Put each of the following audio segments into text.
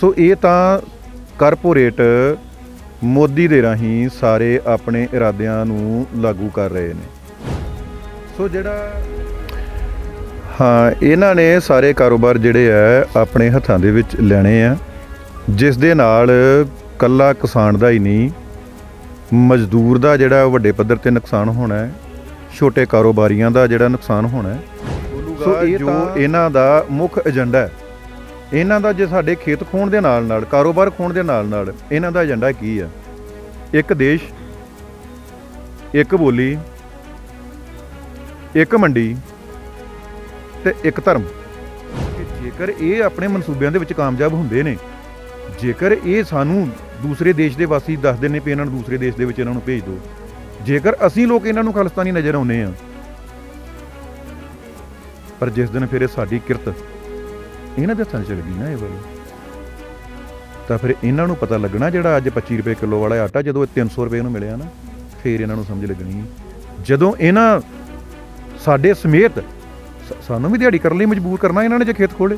ਸੋ ਇਹ ਤਾਂ ਕਾਰਪੋਰੇਟ ਮੋਦੀ ਦੇ ਰਾਹੀਂ ਸਾਰੇ ਆਪਣੇ ਇਰਾਦਿਆਂ ਨੂੰ ਲਾਗੂ ਕਰ ਰਹੇ ਨੇ। ਸੋ ਜਿਹੜਾ ਹਾਂ ਇਹਨਾਂ ਨੇ ਸਾਰੇ ਕਾਰੋਬਾਰ ਜਿਹੜੇ ਆ ਆਪਣੇ ਹੱਥਾਂ ਦੇ ਵਿੱਚ ਲੈਣੇ ਆ। ਜਿਸ ਦੇ ਨਾਲ ਕੱਲਾ ਕਿਸਾਨ ਦਾ ਹੀ ਨਹੀਂ ਮਜ਼ਦੂਰ ਦਾ ਜਿਹੜਾ ਵੱਡੇ ਪੱਧਰ ਤੇ ਨੁਕਸਾਨ ਹੋਣਾ ਹੈ ਛੋਟੇ ਕਾਰੋਬਾਰੀਆਂ ਦਾ ਜਿਹੜਾ ਨੁਕਸਾਨ ਹੋਣਾ ਹੈ। ਸੋ ਇਹ ਜੋ ਇਹਨਾਂ ਦਾ ਮੁੱਖ ਏਜੰਡਾ ਹੈ। ਇਹਨਾਂ ਦਾ ਜੇ ਸਾਡੇ ਖੇਤ ਖੋਣ ਦੇ ਨਾਲ ਨਾਲ, ਕਾਰੋਬਾਰ ਖੋਣ ਦੇ ਨਾਲ ਨਾਲ, ਇਹਨਾਂ ਦਾ ਏਜੰਡਾ ਕੀ ਆ? ਇੱਕ ਦੇਸ਼, ਇੱਕ ਬੋਲੀ, ਇੱਕ ਮੰਡੀ ਤੇ ਇੱਕ ਧਰਮ। ਜੇਕਰ ਇਹ ਆਪਣੇ ਮਨਸੂਬਿਆਂ ਦੇ ਵਿੱਚ ਕਾਮਯਾਬ ਹੁੰਦੇ ਨੇ, ਜੇਕਰ ਇਹ ਸਾਨੂੰ ਦੂਸਰੇ ਦੇਸ਼ ਦੇ ਵਾਸੀ ਦੱਸਦੇ ਨੇ ਵੀ ਇਹਨਾਂ ਨੂੰ ਦੂਸਰੇ ਦੇਸ਼ ਦੇ ਵਿੱਚ ਇਹਨਾਂ ਨੂੰ ਭੇਜ ਦਿਓ, ਜੇਕਰ ਅਸੀਂ ਲੋਕ ਇਹਨਾਂ ਨੂੰ ਖਾਲਿਸਤਾਨੀ ਨਜ਼ਰ ਆਉਂਦੇ ਆ ਪਰ ਜਿਸ ਦਿਨ ਫਿਰ ਇਹ ਸਾਡੀ ਕਿਰਤ ਇਹਨਾਂ ਦੇ ਹੱਥਾਂ 'ਚ ਚਲ ਗਈ ਨਾ ਇਹ ਵਾਲੀ। ਤਾਂ ਫਿਰ ਇਹਨਾਂ ਨੂੰ ਪਤਾ ਲੱਗਣਾ ਜਿਹੜਾ ਅੱਜ 25 ਰੁਪਏ ਕਿਲੋ ਵਾਲਾ ਆਟਾ ਜਦੋਂ ਇਹ 300 ਰੁਪਏ ਨੂੰ ਮਿਲਿਆ ਨਾ ਫਿਰ ਇਹਨਾਂ ਨੂੰ ਸਮਝ ਲੱਗਣੀ ਜਦੋਂ ਇਹਨਾਂ ਸਾਡੇ ਸਮੇਤ ਸਾਨੂੰ ਵੀ ਦਿਹਾੜੀ ਕਰਨ ਲਈ ਮਜਬੂਰ ਕਰਨਾ ਇਹਨਾਂ ਨੇ ਜੇ ਖੇਤ ਖੋਲੇ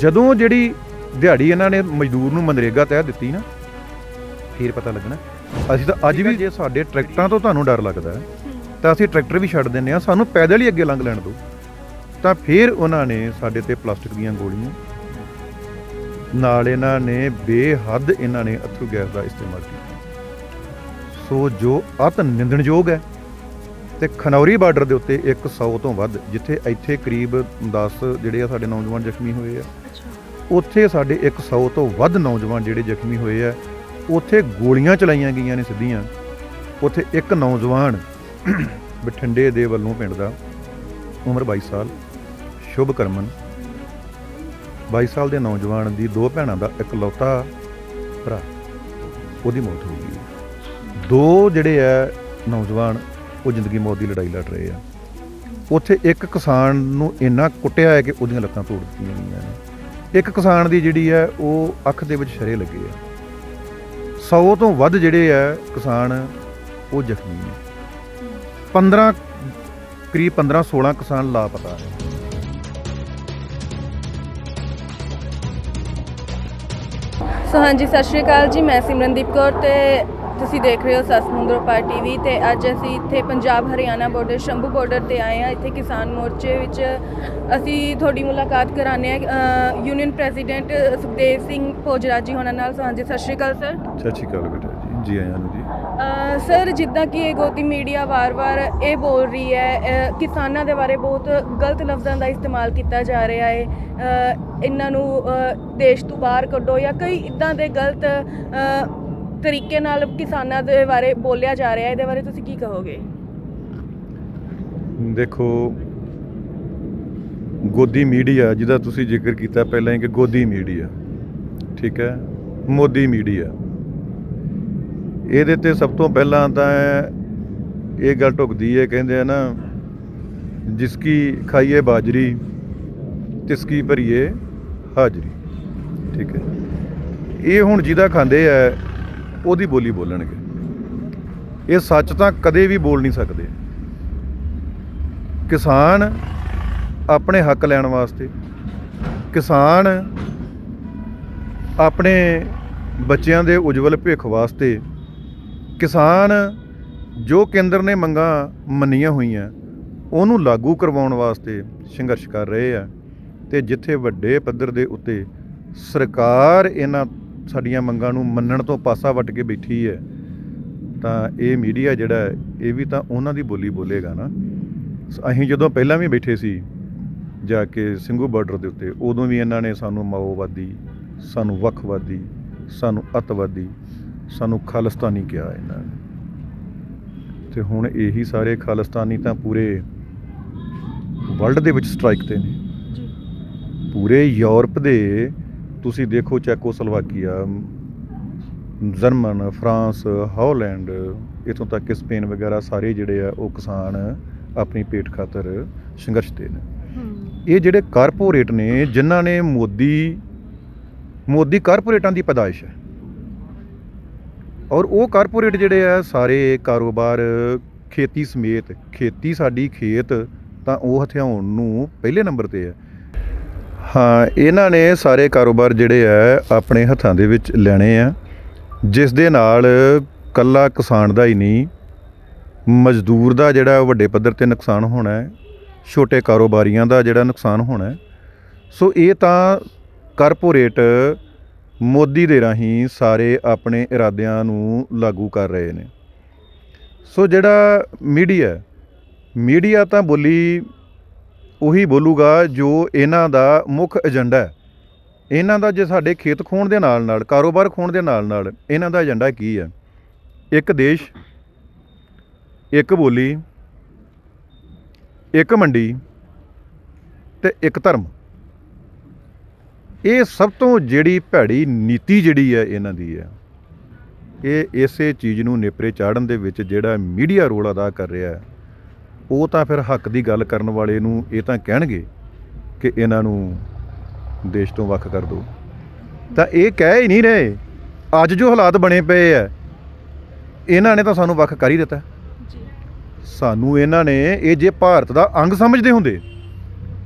ਜਦੋਂ ਜਿਹੜੀ ਦਿਹਾੜੀ ਇਹਨਾਂ ਨੇ ਮਜ਼ਦੂਰ ਨੂੰ ਮਨਰੇਗਾ ਤਹਿ ਦਿੱਤੀ ਨਾ ਫਿਰ ਪਤਾ ਲੱਗਣਾ। ਅਸੀਂ ਤਾਂ ਅੱਜ ਵੀ ਜੇ ਸਾਡੇ ਟਰੈਕਟਰਾਂ ਤੋਂ ਤੁਹਾਨੂੰ ਡਰ ਲੱਗਦਾ ਤਾਂ ਅਸੀਂ ਟਰੈਕਟਰ ਵੀ ਛੱਡ ਦਿੰਨੇ ਆ ਸਾਨੂੰ ਪੈਦਲ ਹੀ ਅੱਗੇ ਲੰਘ ਲੈਣ ਦਿਓ। ਤਾਂ ਫਿਰ ਉਹਨਾਂ ਨੇ ਸਾਡੇ ਤੇ ਪਲਾਸਟਿਕ ਦੀਆਂ ਗੋਲੀਆਂ ਨਾਲ ਇਹਨਾਂ ਨੇ ਬੇਹੱਦ ਇਹਨਾਂ ਨੇ ਅਥਰੂ ਗੈਸ ਦਾ ਇਸਤੇਮਾਲ ਕੀਤਾ। ਸੋ ਜੋ ਅਤ ਨਿੰਦਣਯੋਗ ਹੈ ਤੇ ਖਨੌਰੀ ਬਾਰਡਰ ਦੇ ਉੱਤੇ 100 ਤੋਂ ਵੱਧ ਜਿੱਥੇ ਇੱਥੇ ਕਰੀਬ 10 ਜਿਹੜੇ ਆ ਸਾਡੇ ਨੌਜਵਾਨ ਜ਼ਖਮੀ ਹੋਏ ਆ ਉੱਥੇ ਸਾਡੇ 100 ਤੋਂ ਵੱਧ ਨੌਜਵਾਨ ਜਿਹੜੇ ਜ਼ਖਮੀ ਹੋਏ ਆ ਉੱਥੇ ਗੋਲੀਆਂ ਚਲਾਈਆਂ ਗਈਆਂ ਨੇ ਸਿੱਧੀਆਂ। ਉੱਥੇ ਇੱਕ ਨੌਜਵਾਨ ਬਠਿੰਡੇ ਦੇ ਵੱਲੋਂ ਪਿੰਡ ਦਾ ਉਮਰ 22 ਸਾਲ ਸ਼ੁਭ ਕਰਮਨ। 22 ਸਾਲ ਦੇ ਨੌਜਵਾਨ ਦੀ ਦੋ ਭੈਣਾਂ ਦਾ ਇਕਲੌਤਾ ਭਰਾ, ਉਹਦੀ ਮੌਤ ਹੋ ਗਈ। ਦੋ ਜਿਹੜੇ ਆ ਨੌਜਵਾਨ, ਉਹ ਜ਼ਿੰਦਗੀ ਮੌਤ ਦੀ ਲੜਾਈ ਲੜ ਰਹੇ ਆ। ਉੱਥੇ ਇੱਕ ਕਿਸਾਨ ਨੂੰ ਇੰਨਾ ਕੁੱਟਿਆ ਹੈ ਕਿ ਉਹਦੀਆਂ ਲੱਤਾਂ ਤੋੜ ਦਿੱਤੀਆਂ ਗਈਆਂ ਨੇ। ਇੱਕ ਕਿਸਾਨ ਦੀ ਜਿਹੜੀ ਹੈ, ਉਹ ਅੱਖ ਦੇ ਵਿੱਚ ਸ਼ਰੇ ਲੱਗੇ ਆ। 100 ਤੋਂ ਵੱਧ ਜਿਹੜੇ ਆ ਕਿਸਾਨ, ਉਹ ਜ਼ਖਮੀ ਨੇ। 15 ਕਰੀਬ 15 16 ਕਿਸਾਨ ਲਾਪਤਾ ਹੈ ਸੋ ਹਾਂਜੀ, ਸਤਿ ਸ਼੍ਰੀ ਅਕਾਲ ਜੀ। ਮੈਂ ਸਿਮਰਨਦੀਪ ਕੌਰ ਤੇ ਤੁਸੀਂ ਦੇਖ ਰਹੇ ਹੋ ਸਸਮੁੰਦਰ ਪਾ ਟੀਵੀ ਤੇ ਅੱਜ ਅਸੀਂ ਇੱਥੇ ਪੰਜਾਬ ਹਰਿਆਣਾ ਬਾਰਡਰ ਸ਼ੰਭੂ ਬਾਰਡਰ ਤੇ ਆਏ ਹਾਂ। ਇੱਥੇ ਕਿਸਾਨ ਮੋਰਚੇ ਵਿੱਚ ਅਸੀਂ ਤੁਹਾਡੀ ਮੁਲਾਕਾਤ ਕਰਾਣੇ ਆ ਯੂਨੀਅਨ ਪ੍ਰੈਜ਼ੀਡੈਂਟ ਸੁਖਦੇਵ ਸਿੰਘ ਭੋਜਰਾ ਜੀ ਹੋਣਾ ਨਾਲ। ਸੋ ਹਾਂਜੀ, ਸਤਿ ਸ਼੍ਰੀ ਅਕਾਲ, ਸਰ। ਸਤਿ ਸ਼੍ਰੀ ਅਕਾਲ ਬੇਟਾ ਜੀ। ਜੀ ਆਇਆਂ ਨੂੰ ਜੀ। ਸਰ ਜਿੱਦਾਂ ਕਿ ਇਹ ਗੋਦੀ ਮੀਡੀਆ ਵਾਰ-ਵਾਰ ਇਹ ਬੋਲ ਰਹੀ ਹੈ ਅ, ਕਿਸਾਨਾਂ ਦੇ ਬਾਰੇ ਬਹੁਤ ਗਲਤ ਲਫ਼ਜ਼ਾਂ ਦਾ ਇਸਤੇਮਾਲ ਕੀਤਾ ਜਾ ਰਿਹਾ ਹੈ ਅ, ਇਹਨਾਂ ਨੂੰ ਅ, ਦੇਸ਼ ਤੋਂ ਬਾਹਰ ਕੱਢੋ ਜਾਂ ਕਈ ਇਦਾਂ ਦੇ ਗਲਤ ਅ, ਤਰੀਕੇ ਨਾਲ ਕਿਸਾਨਾਂ ਦੇ ਬਾਰੇ ਬੋਲਿਆ ਜਾ ਰਿਹਾ ਹੈ ਇਹਦੇ ਬਾਰੇ ਤੁਸੀਂ ਕੀ ਕਹੋਗੇ? ਦੇਖੋ ਗੋਦੀ ਮੀਡੀਆ ਜਿਹਦਾ ਤੁਸੀਂ ਜ਼ਿਕਰ ਕੀਤਾ ਪਹਿਲਾਂ ਹੀ ਕਿ ਗੋਦੀ ਮੀਡੀਆ ਠੀਕ ਹੈ ਮੋਦੀ ਮੀਡੀਆ। ਇਹਦੇ ਤੇ ਸਭ ਤੋਂ ਪਹਿਲਾਂ ਤਾਂ ਇਹ ਗੱਲ ਢੁਕਦੀ ਹੈ ਕਹਿੰਦੇ ਆ ਨਾ ਜਿਸ ਕੀ ਖਾਈਏ ਬਾਜਰੀ ਤਿਸ ਕੀ ਭਰੀਏ ਹਾਜ਼ਰੀ। ਠੀਕ ਹੈ ਇਹ ਹੁਣ ਜਿਹਦਾ ਖਾਂਦੇ ਆ, ਉਹਦੀ ਬੋਲੀ ਬੋਲਣਗੇ। ਇਹ ਸੱਚ ਤਾਂ ਕਦੇ ਵੀ ਬੋਲ ਨਹੀਂ ਸਕਦੇ। ਕਿਸਾਨ ਆਪਣੇ ਹੱਕ ਲੈਣ ਵਾਸਤੇ, ਕਿਸਾਨ ਆਪਣੇ ਬੱਚਿਆਂ ਦੇ ਉਜਵਲ ਭਵਿੱਖ ਵਾਸਤੇ ਕਿਸਾਨ ਜੋ ਕੇਂਦਰ ਨੇ ਮੰਗਾਂ ਮੰਨੀਆਂ ਹੋਈਆਂ ਉਹਨੂੰ ਲਾਗੂ ਕਰਵਾਉਣ ਵਾਸਤੇ ਸੰਘਰਸ਼ ਕਰ ਰਹੇ ਆ ਤੇ ਜਿੱਥੇ ਵੱਡੇ ਪੱਧਰ ਦੇ ਉੱਤੇ ਸਰਕਾਰ ਇਹਨਾਂ ਸਾਡੀਆਂ ਮੰਗਾਂ ਨੂੰ ਮੰਨਣ ਤੋਂ ਪਾਸਾ ਵੱਟ ਕੇ ਬੈਠੀ ਹੈ ਤਾਂ ਇਹ ਮੀਡੀਆ ਜਿਹੜਾ ਹੈ, ਇਹ ਵੀ ਤਾਂ ਉਹਨਾਂ ਦੀ ਬੋਲੀ ਬੋਲੇਗਾ ਨਾ। ਅਸੀਂ ਜਦੋਂ ਪਹਿਲਾਂ ਵੀ ਬੈਠੇ ਸੀ ਜਾ ਕੇ ਸਿੰਘੂ ਬਾਰਡਰ ਦੇ ਉੱਤੇ ਉਦੋਂ ਵੀ ਇਹਨਾਂ ਨੇ ਸਾਨੂੰ ਮਾਓਵਾਦੀ ਸਾਨੂੰ ਵੱਖਵਾਦੀ ਸਾਨੂੰ ਅਤਵਾਦੀ ਸਾਨੂੰ ਖਾਲਿਸਤਾਨੀ ਕਿਹਾ ਇਹਨਾਂ ਨੇ। ਤੇ ਹੁਣ ਇਹੀ ਸਾਰੇ ਖਾਲਿਸਤਾਨੀ ਤਾਂ ਪੂਰੇ ਵਰਲਡ ਦੇ ਵਿੱਚ ਸਟ੍ਰਾਈਕ ਤੇ ਨੇ। ਪੂਰੇ ਯੂਰਪ ਦੇ ਤੁਸੀਂ ਦੇਖੋ ਚੈਕੋਸਲੋਵਾਕੀਆ ਜਰਮਨ ਫਰਾਂਸ ਹਾਲੈਂਡ ਇਥੋਂ ਤੱਕ ਕਿ ਸਪੇਨ ਵਗੈਰਾ ਸਾਰੇ ਜਿਹੜੇ ਆ ਉਹ ਕਿਸਾਨ ਆਪਣੀ ਪੇਟ ਖਾਤਰ ਸੰਘਰਸ਼ ਤੇ ਨੇ। ਇਹ ਜਿਹੜੇ ਕਾਰਪੋਰੇਟ ਨੇ ਜਿਨ੍ਹਾਂ ਨੇ ਮੋਦੀ ਮੋਦੀ ਕਾਰਪੋਰੇਟਾਂ ਦੀ ਪੈਦਾਇਸ਼ ਹੈ। ਔਰ ਉਹ ਕਾਰਪੋਰੇਟ ਜਿਹੜੇ ਆ, ਸਾਰੇ ਕਾਰੋਬਾਰ ਖੇਤੀ ਸਮੇਤ, ਖੇਤੀ ਸਾਡੀ ਖੇਤ, ਤਾਂ ਉਹ ਹਥਿਆਉਣ ਨੂੰ ਪਹਿਲੇ ਨੰਬਰ ਤੇ ਹੈ ਹਾਂ, ਇਹਨਾਂ ਨੇ ਸਾਰੇ ਕਾਰੋਬਾਰ ਜਿਹੜੇ ਆ, ਆਪਣੇ ਹੱਥਾਂ ਦੇ ਵਿੱਚ ਲੈਣੇ ਆ, ਜਿਸ ਦੇ ਨਾਲ ਕੱਲਾ ਕਿਸਾਨ ਦਾ ਹੀ ਨਹੀਂ, ਮਜ਼ਦੂਰ ਦਾ ਜਿਹੜਾ ਵੱਡੇ ਪੱਧਰ ਤੇ ਨੁਕਸਾਨ ਹੋਣਾ ਹੈ, ਛੋਟੇ ਕਾਰੋਬਾਰੀਆਂ ਦਾ ਜਿਹੜਾ ਨੁਕਸਾਨ ਹੋਣਾ ਹੈ। ਸੋ ਇਹ ਤਾਂ ਕਾਰਪੋਰੇਟ ਮੋਦੀ ਦੇ ਰਾਹੀਂ ਸਾਰੇ ਆਪਣੇ ਇਰਾਦਿਆਂ ਨੂੰ ਲਾਗੂ ਕਰ ਰਹੇ ਨੇ। ਸੋ ਜਿਹੜਾ ਮੀਡੀਆ ਮੀਡੀਆ ਤਾਂ ਬੋਲੀ ਉਹੀ ਬੋਲੂਗਾ ਜੋ ਇਹਨਾਂ ਦਾ ਮੁੱਖ ਏਜੰਡਾ ਹੈ। ਇਹਨਾਂ ਦਾ ਜੇ ਸਾਡੇ ਖੇਤ ਖੋਣ ਦੇ ਨਾਲ ਨਾਲ ਕਾਰੋਬਾਰ ਖੋਣ ਦੇ ਨਾਲ ਨਾਲ ਇਹਨਾਂ ਦਾ ਏਜੰਡਾ ਕੀ ਹੈ? ਇੱਕ ਦੇਸ਼, ਇੱਕ ਬੋਲੀ, ਇੱਕ ਮੰਡੀ ਤੇ ਇੱਕ ਧਰਮ। ਇਹ ਸਭ ਤੋਂ ਜਿਹੜੀ ਭੈੜੀ ਨੀਤੀ ਜਿਹੜੀ ਹੈ ਇਹਨਾਂ ਦੀ ਹੈ ਇਹ ਇਸੇ ਚੀਜ਼ ਨੂੰ ਨੇਪਰੇ ਚਾੜਨ ਦੇ ਵਿੱਚ ਜਿਹੜਾ ਮੀਡੀਆ ਰੋਲ ਅਦਾ ਕਰ ਰਿਹਾ ਹੈ ਉਹ ਤਾਂ ਫਿਰ ਹੱਕ ਦੀ ਗੱਲ ਕਰਨ ਵਾਲੇ ਨੂੰ ਇਹ ਤਾਂ ਕਹਿਣਗੇ ਕਿ ਇਹਨਾਂ ਨੂੰ ਦੇਸ਼ ਤੋਂ ਵੱਖ ਕਰ ਦਿਓ। ਤਾਂ ਇਹ ਕਹਿ ਹੀ ਨਹੀਂ ਰਹੇ ਅੱਜ ਜੋ ਹਾਲਾਤ ਬਣੇ ਪਏ ਆ ਇਹਨਾਂ ਨੇ ਤਾਂ ਸਾਨੂੰ ਵੱਖ ਕਰ ਹੀ ਦਿੱਤਾ। ਜੀ। ਸਾਨੂੰ ਇਹਨਾਂ ਨੇ ਇਹ ਜੇ ਭਾਰਤ ਦਾ ਅੰਗ ਸਮਝਦੇ ਹੁੰਦੇ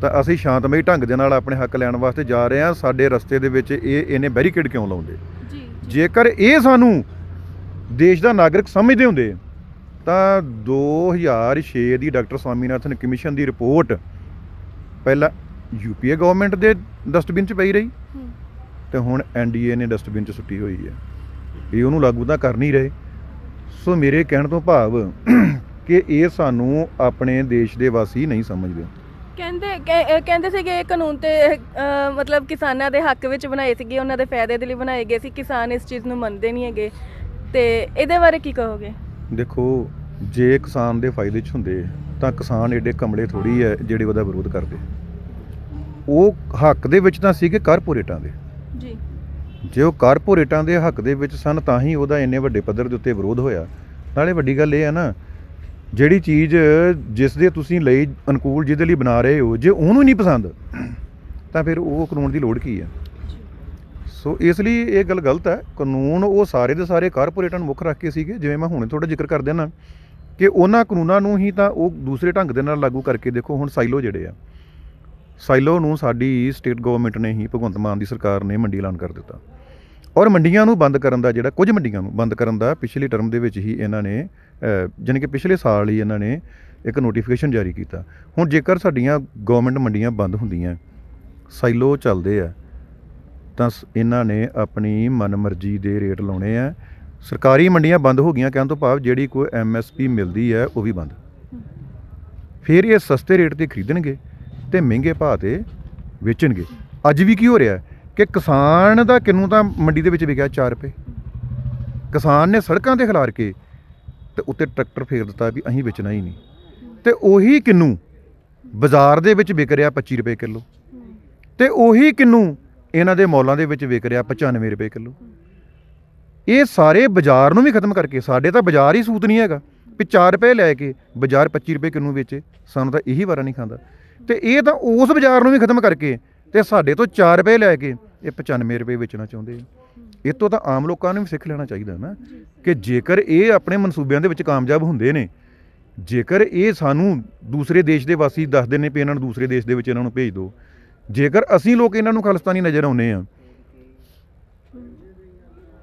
ਤਾਂ ਅਸੀਂ ਸ਼ਾਂਤਮਈ ਢੰਗ ਦੇ ਨਾਲ ਆਪਣੇ ਹੱਕ ਲੈਣ ਵਾਸਤੇ ਜਾ ਰਹੇ ਹਾਂ। ਸਾਡੇ ਰਸਤੇ ਦੇ ਵਿੱਚ ਇਹ ਇਹਨੇ ਬੈਰੀਕੇਡ ਕਿਉਂ ਲਾਉਂਦੇ? ਜੀ ਜੇਕਰ ਇਹ ਸਾਨੂੰ ਦੇਸ਼ ਦਾ ਨਾਗਰਿਕ ਸਮਝਦੇ ਹੁੰਦੇ ਤਾਂ 2006 ਦੀ ਡਾਕਟਰ ਸਵਾਮੀਨਾਥਨ ਕਮਿਸ਼ਨ ਦੀ ਰਿਪੋਰਟ ਪਹਿਲਾਂ ਯੂਪੀਏ ਗਵਰਨਮੈਂਟ ਦੇ ਡਸਟਬਿਨ 'ਚ ਪਈ ਰਹੀ ਤੇ ਹੁਣ ਐਨਡੀਏ ਨੇ ਡਸਟਬਿਨ 'ਚ ਸੁੱਟੀ ਹੋਈ ਹੈ। ਇਹ ਉਹਨੂੰ ਲਾਗੂ ਤਾਂ ਕਰ ਨਹੀਂ ਰਹੇ। ਸੋ ਮੇਰੇ ਕਹਿਣ ਤੋਂ ਭਾਵ ਕਿ ਇਹ ਸਾਨੂੰ ਆਪਣੇ ਦੇਸ਼ ਦੇ ਵਾਸੀ ਨਹੀਂ ਸਮਝਦੇ। ਕਹਿੰਦੇ ਕਹਿ- ਅਹ ਕਹਿੰਦੇ ਸੀਗੇ ਇਹ ਕਾਨੂੰਨ ਤੇ ਅਹ, ਮਤਲਬ ਕਿਸਾਨਾਂ ਦੇ ਹੱਕ ਵਿੱਚ ਬਣਾਏ ਸੀਗੇ ਉਹਨਾਂ ਦੇ ਫਾਇਦੇ ਦੇ ਲਈ ਬਣਾਏ ਗਏ ਸੀ ਕਿਸਾਨ ਇਸ ਚੀਜ਼ ਨੂੰ ਮੰਨਦੇ ਨਹੀਂ ਹੈਗੇ। ਤੇ ਇਹਦੇ ਬਾਰੇ ਕੀ ਕਹੋਗੇ? ਦੇਖੋ ਜੇ ਕਿਸਾਨ ਦੇ ਫਾਇਦੇ 'ਚ ਹੁੰਦੇ ਤਾਂ ਕਿਸਾਨ ਏਡੇ ਕਮਲੇ ਥੋੜੀ ਹੈ ਜਿਹੜੇ ਉਹਦਾ ਵਿਰੋਧ ਕਰਦੇ। ਉਹ ਹੱਕ ਦੇ ਵਿੱਚ ਤਾਂ ਸੀਗੇ ਕਾਰਪੋਰੇਟਾਂ ਦੇ। ਜੀ। ਜੇ ਉਹ ਕਾਰਪੋਰੇਟਾਂ ਦੇ ਹੱਕ ਦੇ ਵਿੱਚ ਸਨ ਤਾਂ ਹੀ ਉਹਦਾ ਇੰਨੇ ਵੱਡੇ ਪੱਧਰ ਦੇ ਉੱਤੇ ਵਿਰੋਧ ਹੋਇਆ। ਨਾਲੇ ਵੱਡੀ ਗੱਲ ਇਹ ਹੈ ਨਾ ਜਿਹੜੀ ਚੀਜ਼ ਜਿਸ ਦੇ ਤੁਸੀਂ ਲਈ ਅਨੁਕੂਲ ਜਿਹਦੇ ਲਈ ਬਣਾ ਰਹੇ ਹੋ, ਜੇ ਉਹਨੂੰ ਨਹੀਂ ਪਸੰਦ, ਤਾਂ ਫਿਰ ਉਹ ਕਾਨੂੰਨ ਦੀ ਲੋੜ ਕੀ ਹੈ? ਸੋ ਇਸ ਲਈ ਇਹ ਗੱਲ ਗਲਤ ਹੈ। ਕਾਨੂੰਨ ਉਹ ਸਾਰੇ ਦੇ ਸਾਰੇ ਕਾਰਪੋਰੇਟਾਂ ਨੂੰ ਮੁੱਖ ਰੱਖ ਕੇ ਸੀਗੇ, ਜਿਵੇਂ ਮੈਂ ਹੁਣੇ ਥੋੜਾ ਜ਼ਿਕਰ ਕਰ ਦੇਣਾ ਕਿ ਉਹਨਾਂ ਕਾਨੂੰਨਾਂ ਨੂੰ ਹੀ ਤਾਂ ਉਹ ਦੂਸਰੇ ਢੰਗ ਦੇ ਨਾਲ ਲਾਗੂ ਕਰਕੇ ਦੇਖੋ, ਹੁਣ ਸਾਈਲੋ ਜਿਹੜੇ ਆ ਸਾਈਲੋ ਨੂੰ ਸਾਡੀ ਸਟੇਟ ਗਵਰਨਮੈਂਟ ਨੇ ਹੀ ਭਗਵੰਤ ਮਾਨ ਦੀ ਸਰਕਾਰ ਨੇ ਮੰਡੀ ਐਲਾਨ ਕਰ ਦਿੱਤਾ। ਔਰ ਮੰਡੀਆਂ ਨੂੰ ਬੰਦ ਕਰਨ ਦਾ ਜਿਹੜਾ, ਕੁਝ ਮੰਡੀਆਂ ਨੂੰ ਬੰਦ ਕਰਨ ਦਾ ਪਿਛਲੇ ਟਰਮ ਦੇ ਵਿੱਚ ਹੀ ਇਹਨਾਂ ਨੇ ਅਹ, ਜਾਣੀ ਕਿ ਪਿਛਲੇ ਸਾਲ ਹੀ ਇਹਨਾਂ ਨੇ ਇੱਕ ਨੋਟੀਫਿਕੇਸ਼ਨ ਜਾਰੀ ਕੀਤਾ। ਹੁਣ ਜੇਕਰ ਸਾਡੀਆਂ ਗਵਰਨਮੈਂਟ ਮੰਡੀਆਂ ਬੰਦ ਹੁੰਦੀਆਂ ਸਾਈਲੋ ਚੱਲਦੇ ਆ ਤਾਂ ਸ- ਇਹਨਾਂ ਨੇ ਆਪਣੀ ਮਨਮਰਜ਼ੀ ਦੇ ਰੇਟ ਲਾਉਣੇ ਆ। ਸਰਕਾਰੀ ਮੰਡੀਆਂ ਬੰਦ ਹੋ ਗਈਆਂ ਕਹਿਣ ਤੋਂ ਭਾਵ ਜਿਹੜੀ ਕੋਈ ਐਮਐਸਪੀ ਮਿਲਦੀ ਹੈ ਉਹ ਵੀ ਬੰਦ। ਫਿਰ ਇਹ ਸਸਤੇ ਰੇਟ ਤੇ ਖਰੀਦਣਗੇ ਤੇ ਮਹਿੰਗੇ ਭਾਅ ਤੇ ਵੇਚਣਗੇ। ਅੱਜ ਵੀ ਕੀ ਹੋ ਰਿਹਾ ਕਿ ਕਿਸਾਨ ਦਾ ਕਿੰਨੂ ਤਾਂ ਮੰਡੀ ਦੇ ਵਿੱਚ ਵਿਕਿਆ 4 ਰੁਪਏ। ਕਿਸਾਨ ਨੇ ਸੜਕਾਂ ਤੇ ਖਿਲਾਰ ਕੇ ਤੇ ਉੱਤੇ ਟਰੈਕਟਰ ਫੇਰ ਦਿੱਤਾ ਵੀ ਅਸੀਂ ਵੇਚਣਾ ਹੀ ਨਹੀਂ। ਤੇ ਉਹੀ ਕਿੰਨੂ ਬਾਜ਼ਾਰ ਦੇ ਵਿੱਚ ਵਿਕ ਰਿਹਾ 25 ਰੁਪਏ ਕਿਲੋ। ਤੇ ਉਹੀ ਕਿੰਨੂ ਇਹਨਾਂ ਦੇ ਮੌਲਾਂ ਦੇ ਵਿੱਚ ਵਿਕ ਰਿਹਾ 95 ਰੁਪਏ ਕਿਲੋ। ਇਹ ਸਾਰੇ ਬਾਜ਼ਾਰ ਨੂੰ ਵੀ ਖਤਮ ਕਰਕੇ, ਸਾਡੇ ਤਾਂ ਬਾਜ਼ਾਰ ਹੀ ਸੂਤ ਨਹੀਂ ਹੈਗਾ ਵੀ 4 ਰੁਪਏ ਲੈ ਕੇ ਬਾਜ਼ਾਰ 25 ਰੁਪਏ ਕਿੰਨੂ ਵੇਚੇ, ਸਾਨੂੰ ਤਾਂ ਇਹੀ ਵਾਰਾ ਨਹੀਂ ਖਾਂਦਾ। ਤੇ ਇਹ ਤਾਂ ਉਸ ਬਾਜ਼ਾਰ ਨੂੰ ਵੀ ਖਤਮ ਕਰਕੇ ਤੇ ਸਾਡੇ ਤੋਂ 4 ਰੁਪਏ ਲੈ ਕੇ ਇਹ 95 ਰੁਪਏ ਵੇਚਣਾ ਚਾਹੁੰਦੇ ਆ। ਇਹ ਤੋਂ ਤਾਂ ਆਮ ਲੋਕਾਂ ਨੂੰ ਵੀ ਸਿੱਖ ਲੈਣਾ ਚਾਹੀਦਾ ਨਾ ਕਿ ਜੇਕਰ ਇਹ ਆਪਣੇ ਮਨਸੂਬਿਆਂ ਦੇ ਵਿੱਚ ਕਾਮਯਾਬ ਹੁੰਦੇ ਨੇ ਜੇਕਰ ਇਹ ਸਾਨੂੰ ਦੂਸਰੇ ਦੇਸ਼ ਦੇ ਵਾਸੀ ਦੱਸਦੇ ਨੇ ਵੀ ਇਹਨਾਂ ਨੂੰ ਦੂਸਰੇ ਦੇਸ਼ ਦੇ ਵਿੱਚ ਇਹਨਾਂ ਨੂੰ ਭੇਜ ਦਿਓ ਜੇਕਰ ਅਸੀਂ ਲੋਕ ਇਹਨਾਂ ਨੂੰ ਖਾਲਿਸਤਾਨੀ ਨਜ਼ਰ ਆਉਂਦੇ ਆ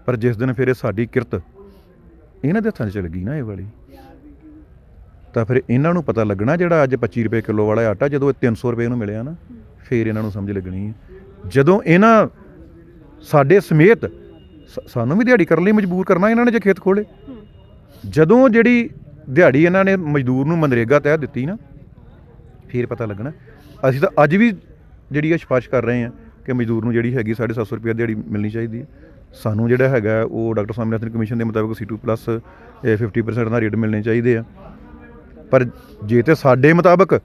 ਪਰ ਜਿਸ ਦਿਨ ਫਿਰ ਇਹ ਸਾਡੀ ਕਿਰਤ ਇਹਨਾਂ ਦੇ ਹੱਥਾਂ 'ਚ ਚਲ ਗਈ ਨਾ ਇਹ ਵਾਲੀ ਤਾਂ ਫਿਰ ਇਹਨਾਂ ਨੂੰ ਪਤਾ ਲੱਗਣਾ ਜਿਹੜਾ ਅੱਜ 25 ਰੁਪਏ ਕਿਲੋ ਵਾਲਾ ਆਟਾ ਜਦੋਂ ਇਹ 300 ਰੁਪਏ ਨੂੰ ਮਿਲਿਆ ਨਾ ਫਿਰ ਇਹਨਾਂ ਨੂੰ ਸਮਝ ਲੱਗਣੀ ਹੈ। ਜਦੋਂ ਇਹਨਾਂ ਸਾਡੇ ਸਮੇਤ ਸਾਨੂੰ ਵੀ ਦਿਹਾੜੀ ਕਰਨ ਲਈ ਮਜਬੂਰ ਕਰਨਾ ਇਹਨਾਂ ਨੇ ਜੇ ਖੇਤ ਖੋਲੇ ਜਦੋਂ ਜਿਹੜੀ ਦਿਹਾੜੀ ਇਹਨਾਂ ਨੇ ਮਜ਼ਦੂਰ ਨੂੰ ਮਨਰੇਗਾ ਤਹਿ ਦਿੱਤੀ ਨਾ, ਫਿਰ ਪਤਾ ਲੱਗਣਾ। ਅਸੀਂ ਤਾਂ ਅੱਜ ਵੀ ਜਿਹੜੀ ਇਹ ਸਿਫਾਰਿਸ਼ ਕਰ ਰਹੇ ਹਾਂ ਕਿ ਮਜ਼ਦੂਰ ਨੂੰ ਜਿਹੜੀ ਹੈਗੀ 750 ਰੁਪਏ ਦਿਹਾੜੀ ਮਿਲਣੀ ਚਾਹੀਦੀ ਹੈ। ਸਾਨੂੰ ਜਿਹੜਾ ਹੈਗਾ ਉਹ ਡਾਕਟਰ ਸਵਾਮੀਨਾਥਨ ਕਮਿਸ਼ਨ ਦੇ ਮੁਤਾਬਕ C2 ਪਲੱਸ, ਇਹ 50% ਦਾ ਰੇਟ ਮਿਲਣੇ ਚਾਹੀਦੇ ਆ। ਪਰ ਜੇ ਤੇ ਸਾਡੇ ਮੁਤਾਬਕ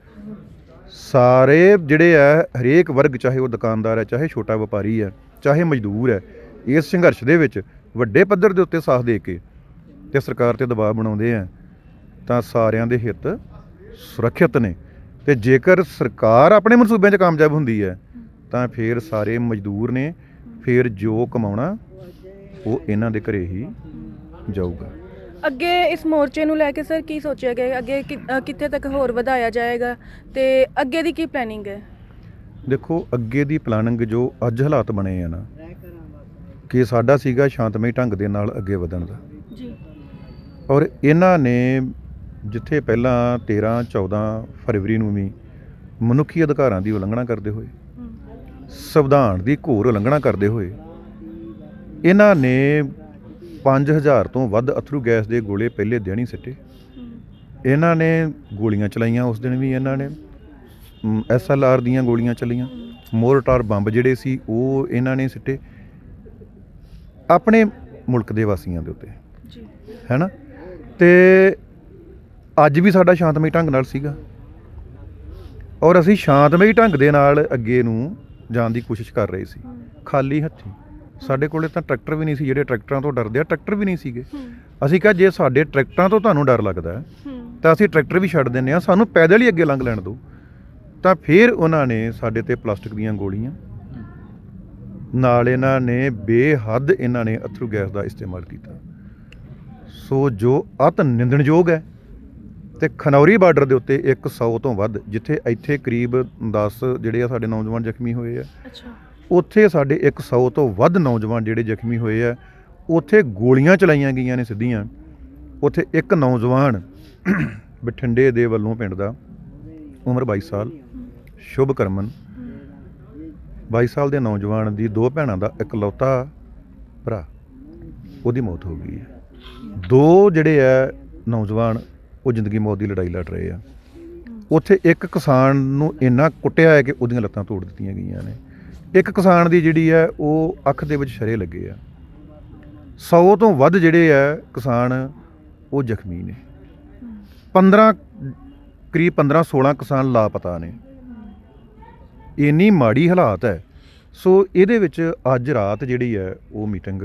ਸਾਰੇ ਜਿਹੜੇ ਆ ਹਰੇਕ ਵਰਗ, ਚਾਹੇ ਉਹ ਦੁਕਾਨਦਾਰ ਹੈ, ਚਾਹੇ ਛੋਟਾ ਵਪਾਰੀ ਹੈ, ਚਾਹੇ ਮਜ਼ਦੂਰ ਹੈ ਇਸ ਸੰਘਰਸ਼ ਦੇ ਵਿੱਚ ਵੱਡੇ ਪੱਧਰ ਦੇ ਉੱਤੇ ਸਾਥ ਦੇ ਕੇ ਤੇ ਸਰਕਾਰ ਤੇ ਦਬਾਅ ਬਣਾਉਂਦੇ ਆ ਤਾਂ ਸਾਰਿਆਂ ਦੇ ਹਿੱਤ ਸੁਰੱਖਿਅਤ ਨੇ। ਤੇ ਜੇਕਰ ਸਰਕਾਰ ਆਪਣੇ ਮਨਸੂਬਿਆਂ 'ਚ ਕਾਮਯਾਬ ਹੁੰਦੀ ਹੈ ਤਾਂ ਫਿਰ ਸਾਰੇ ਮਜ਼ਦੂਰ ਨੇ ਫਿਰ ਜੋ ਕਮਾਉਣਾ ਉਹ ਇਹਨਾਂ ਦੇ ਘਰੇ ਹੀ ਜਾਊਗਾ। ਅੱਗੇ ਇਸ ਮੋਰਚੇ ਨੂੰ ਲੈ ਕੇ ਸਰ ਕੀ ਸੋਚਿਆ ਗਿਆ? ਅੱਗੇ ਕਿੱਥੇ ਤੱਕ ਹੋਰ ਵਧਾਇਆ ਜਾਏਗਾ? ਤੇ ਅੱਗੇ ਦੀ ਕੀ ਪਲੈਨਿੰਗ ਹੈ? ਦੇਖੋ ਅੱਗੇ ਦੀ ਪਲਾਨਿੰਗ ਜੋ ਅੱਜ ਹਾਲਾਤ ਬਣੇ ਆ ਨਾ ਕਿ ਸਾਡਾ ਸੀਗਾ ਸ਼ਾਂਤਮਈ ਢੰਗ ਦੇ ਨਾਲ ਅੱਗੇ ਵਧਣ ਦਾ। ਜੀ। ਔਰ ਇਹਨਾਂ ਨੇ ਜਿੱਥੇ ਪਹਿਲਾਂ 13 14 ਫਰਵਰੀ ਨੂੰ ਵੀ ਮਨੁੱਖੀ ਅਧਿਕਾਰਾਂ ਦੀ ਉਲੰਘਣਾ ਕਰਦੇ ਹੋਏ ਸੰਵਿਧਾਨ ਦੀ ਘੋਰ ਉਲੰਘਣਾ ਕਰਦੇ ਹੋਏ ਇਹਨਾਂ ਨੇ 5000 ਤੋਂ ਵੱਧ ਅਥਰੂ ਗੈਸ ਦੇ ਗੋਲੇ ਪਹਿਲੇ ਦਿਨ ਹੀ ਸਿੱਟੇ। ਇਹਨਾਂ ਨੇ ਗੋਲੀਆਂ ਚਲਾਈਆਂ ਉਸ ਦਿਨ ਵੀ ਇਹਨਾਂ ਨੇ ਐਸਐਲਆਰ ਦੀਆਂ ਗੋਲੀਆਂ ਚਲੀਆਂ ਮੋਰਟਾਰ ਬੰਬ ਜਿਹੜੇ ਸੀ ਉਹ ਇਹਨਾਂ ਨੇ ਸਿੱਟੇ। ਆਪਣੇ ਮੁਲਕ ਦੇ ਵਾਸੀਆਂ ਦੇ ਉੱਤੇ ਜੀ। ਹੈਨਾ? ਤੇ ਅੱਜ ਵੀ ਸਾਡਾ ਸ਼ਾਂਤਮਈ ਢੰਗ ਨਾਲ ਸੀਗਾ। ਔਰ ਅਸੀਂ ਸ਼ਾਂਤਮਈ ਢੰਗ ਦੇ ਨਾਲ ਅੱਗੇ ਨੂੰ ਜਾਣ ਦੀ ਕੋਸ਼ਿਸ਼ ਕਰ ਰਹੇ ਸੀ। ਖਾਲੀ ਹੱਥੀ। ਸਾਡੇ ਕੋਲੇ ਤਾਂ ਟਰੈਕਟਰ ਵੀ ਨਹੀਂ ਸੀ ਜਿਹੜੇ ਟਰੈਕਟਰਾਂ ਤੋਂ ਡਰਦੇ ਆ ਟਰੈਕਟਰ ਵੀ ਨਹੀਂ ਸੀਗੇ। ਅਸੀਂ ਕਿਹਾ ਜੇ ਸਾਡੇ ਟਰੈਕਟਰਾਂ ਤੋਂ ਤੁਹਾਨੂੰ ਡਰ ਲੱਗਦਾ ਤਾਂ ਅਸੀਂ ਟਰੈਕਟਰ ਵੀ ਛੱਡ ਦਿੰਨੇ ਆ ਸਾਨੂੰ ਪੈਦਲ ਹੀ ਅੱਗੇ ਲੰਘ ਲੈਣ ਦਿਓ। ਤਾਂ ਫਿਰ ਉਹਨਾਂ ਨੇ ਸਾਡੇ ਤੇ ਪਲਾਸਟਿਕ ਦੀਆਂ ਗੋਲੀਆਂ ਨਾਲ ਇਹਨਾਂ ਨੇ ਬੇਹੱਦ ਇਹਨਾਂ ਨੇ ਅਥਰੂ ਗੈਸ ਦਾ ਇਸਤੇਮਾਲ ਕੀਤਾ। ਸੋ ਜੋ ਅਤ ਨਿੰਦਣਯੋਗ ਹੈ ਤੇ ਖਨੌਰੀ ਬਾਰਡਰ ਦੇ ਉੱਤੇ 100 ਤੋਂ ਵੱਧ ਜਿੱਥੇ ਇੱਥੇ ਕਰੀਬ 10 ਜਿਹੜੇ ਆ ਸਾਡੇ ਨੌਜਵਾਨ ਜ਼ਖਮੀ ਹੋਏ ਆ। ਅੱਛਾ। ਉੱਥੇ ਸਾਡੇ 100 ਤੋਂ ਵੱਧ ਨੌਜਵਾਨ ਜਿਹੜੇ ਜ਼ਖਮੀ ਹੋਏ ਆ ਉੱਥੇ ਗੋਲੀਆਂ ਚਲਾਈਆਂ ਗਈਆਂ ਨੇ ਸਿੱਧੀਆਂ। ਉੱਥੇ ਇੱਕ ਨੌਜਵਾਨ ਬਠਿੰਡੇ ਦੇ ਵੱਲੋਂ ਪਿੰਡ ਦਾ ਉਮਰ 22 ਸਾਲ ਸ਼ੁਭ ਕਰਮਨ 22 ਸਾਲ ਦੇ ਨੌਜਵਾਨ ਦੀ ਦੋ ਭੈਣਾਂ ਦਾ ਇਕਲੌਤਾ ਭਰਾ, ਉਹਦੀ ਮੌਤ ਹੋ ਗਈ ਹੈ। ਦੋ ਜਿਹੜੇ ਆ ਨੌਜਵਾਨ, ਉਹ ਜ਼ਿੰਦਗੀ ਮੌਤ ਦੀ ਲੜਾਈ ਲੜ ਰਹੇ ਆ। ਉੱਥੇ ਇੱਕ ਕਿਸਾਨ ਨੂੰ ਇੰਨਾ ਕੁੱਟਿਆ ਹੈ ਕਿ ਉਹਦੀਆਂ ਲੱਤਾਂ ਤੋੜ ਦਿੱਤੀਆਂ ਗਈਆਂ ਨੇ। ਇੱਕ ਕਿਸਾਨ ਦੀ ਜਿਹੜੀ ਹੈ, ਉਹ ਅੱਖ ਦੇ ਵਿੱਚ ਸ਼ਰੇ ਲੱਗੇ ਆ। 100 ਤੋਂ ਵੱਧ ਜਿਹੜੇ ਆ ਕਿਸਾਨ, ਉਹ ਜ਼ਖਮੀ ਨੇ। 15 ਕਰੀਬ 15 16 ਕਿਸਾਨ ਲਾਪਤਾ ਨੇ। ਇੰਨੀ ਮਾੜੀ ਹਾਲਾਤ ਹੈ। ਸੋ ਇਹਦੇ ਵਿੱਚ ਅੱਜ ਰਾਤ ਜਿਹੜੀ ਹੈ ਉਹ ਮੀਟਿੰਗ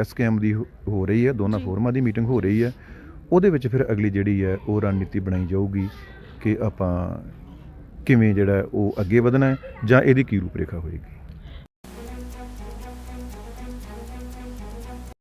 ਐਸਕੇਐਮ ਦੀ ਹੋ- ਰਹੀ ਹੈ ਦੋਨਾਂ। ਫੋਰਮਾਂ ਦੀ ਮੀਟਿੰਗ ਹੋ ਰਹੀ ਹੈ। ਉਹਦੇ ਵਿੱਚ ਫਿਰ ਅਗਲੀ ਜਿਹੜੀ ਹੈ ਉਹ ਰਣਨੀਤੀ ਬਣਾਈ ਜਾਊਗੀ ਕਿ ਆਪਾਂ ਕਿਵੇਂ ਜਿਹੜਾ ਉਹ ਅੱਗੇ ਵਧਣਾ ਹੈ ਜਾਂ ਇਹਦੀ ਕੀ ਰੂਪਰੇਖਾ ਹੋਏਗੀ।